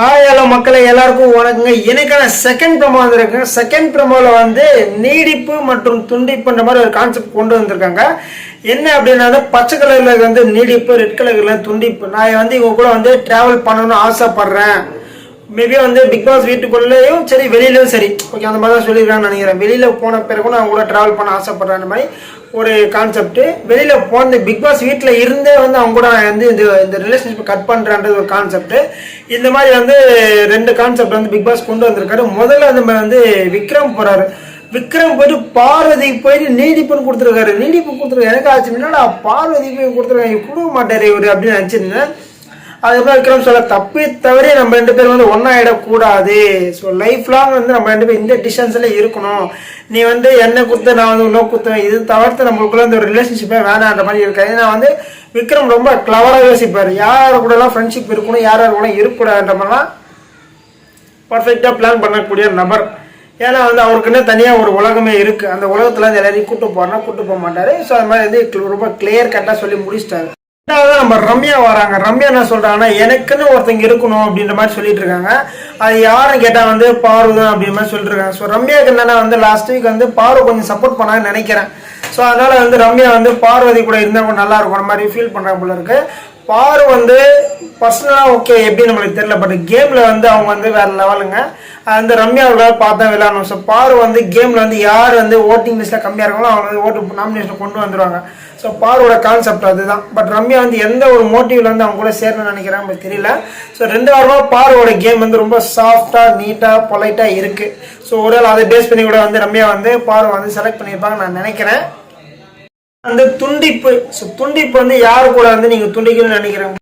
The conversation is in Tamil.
ஹாய் ஹலோ மக்களை எல்லாருக்கும் வணக்கங்க. எனக்கான செகண்ட் ப்ரமோ வந்திருக்குங்க செகண்ட் ப்ரமோவில் வந்து நீடிப்பு மற்றும் துண்டிப்புன்ற மாதிரி ஒரு கான்செப்ட் கொண்டு வந்திருக்காங்க. என்ன அப்படின்னா பச்சை கலரில் வந்து நீடிப்பு ரெட் கலரில் துண்டிப்பு. நான் வந்து இவங்க கூட வந்து ட்ராவல் பண்ணணும்னு ஆசைப்பட்றேன். மேபி வந்து பிக் பாஸ் வீட்டுக்குள்ளேயும் சரி வெளியிலும் சரி. ஓகே அந்த மாதிரி தான் சொல்லியிருக்கான்னு நினைக்கிறேன். வெளியில் போன பிறகு நான் கூட ட்ராவல் பண்ண ஆசைப்படுறேன். மாதிரி ஒரு கான்செப்ட் வெளியில் போன பிக் பாஸ் வீட்டில் இருந்தே வந்து அவங்க கூட நான் வந்து இந்த இந்த ரிலேஷன்ஷிப் கட் பண்ணுறான்றது ஒரு கான்செப்ட் இந்த மாதிரி வந்து ரெண்டு கான்செப்ட் வந்து பிக் பாஸ் கொண்டு வந்திருக்காரு. முதல்ல அந்த மாதிரி வந்து விக்ரம் போகிறாரு விக்ரம் போயிட்டு பார்வதி போயிட்டு நீடிப்புன்னு கொடுத்துருக்காரு. நீடிப்பு கொடுத்துருக்காரு. எனக்கு ஆச்சு முன்னாடி பார்வதி போய் கொடுத்துருக்காங்க கொடுக்க மாட்டார் இவரு அப்படின்னு நினச்சிருந்தேன். அதுக்கப்புறம் விக்ரம் சொல்ல தப்பி தவறி நம்ம ரெண்டு பேரும் வந்து ஒன்றா ஆகிடக்கூடாது ஸோ லைஃப் லாங் வந்து நம்ம ரெண்டு பேரும் இந்த டிஸ்டன்ஸில் இருக்கணும். நீ வந்து என்ன குத்த நான் வந்து இன்னும் குத்துவேன் இது தவிர்த்து நம்மளுக்குள்ள இந்த ஒரு ரிலேஷன்ஷிப்பே வேணான்ற மாதிரி இருக்காது ஏன்னா வந்து விக்ரம் ரொம்ப கிளவராக யோசிப்பார். யார் கூடலாம் ஃப்ரெண்ட்ஷிப் இருக்கணும் யார் யார் கூட இருக்கக்கூடாதுன்ற மாதிரிலாம் பர்ஃபெக்டாக பிளான் பண்ணக்கூடிய நபர். ஏன்னா வந்து அவருக்குன்னு தனியாக ஒரு உலகமே இருக்குது அந்த உலகத்தில் வந்து எல்லாரையும் கூப்பிட்டு போறனா கூட்டு போக மாட்டார். ஸோ அது மாதிரி வந்து ரொம்ப கிளியர் கட்டாக சொல்லி முடிச்சிட்டாரு. நம்ம ரம்யா வராங்க. ரம்யா என்ன சொல்றாங்கன்னா எனக்குன்னு ஒருத்தங்க இருக்கணும் அப்படின்ற மாதிரி சொல்லிட்டு இருக்காங்க. அது யாரும் கேட்டால் வந்து பாரு தான் அப்படின்ற மாதிரி சொல்லிட்டு இருக்காங்க. ஸோ ரம்யாக்கு என்னன்னா வந்து லாஸ்ட் வீக் வந்து பாரு கொஞ்சம் சப்போர்ட் பண்ணான்னு நினைக்கிறேன். ஸோ அதனால வந்து ரம்யா வந்து பார்வதி கூட இருந்தால் கொஞ்சம் நல்லா இருக்கும். மாதிரி ஃபீல் பண்ணுற போல இருக்கு. பாரு வந்து பர்சனலாக ஓகே எப்படி நம்மளுக்கு தெரியல. பட் கேமில் வந்து அவங்க வந்து வேற லெவலுங்க அது வந்து ரம்யாவோட பார்த்தா விளையாடணும். ஸோ பாரு வந்து கேமில் வந்து யார் வந்து ஓட்டிங் லிஸ்ட்டில் கம்மியாக இருக்காங்களோ அவங்க வந்து ஓட்டு நாமினேஷன் கொண்டு வந்துருவாங்க. ஸோ பாரோட கான்செப்ட் அதுதான். பட் ரம்யா வந்து எந்த ஒரு மோட்டிவ்ல வந்து அவங்க கூட சேரணும்னு நினைக்கிறாங்க நமக்கு தெரியல. ஸோ ரெண்டு வாரமாக பாரோட கேம் வந்து ரொம்ப சாஃப்டாக நீட்டாக பொலைட்டாக இருக்குது ஸோ ஒரு அதை பேஸ் பண்ணி கூட வந்து ரம்யா வந்து பாரோ வந்து செலக்ட் பண்ணியிருப்பாங்க நான் நினைக்கிறேன். அந்த துண்டிப்பு. ஸோ துண்டிப்பு வந்து யார் கூட வந்து நீங்கள் துண்டிக்கணும்னு நினைக்கிறேன்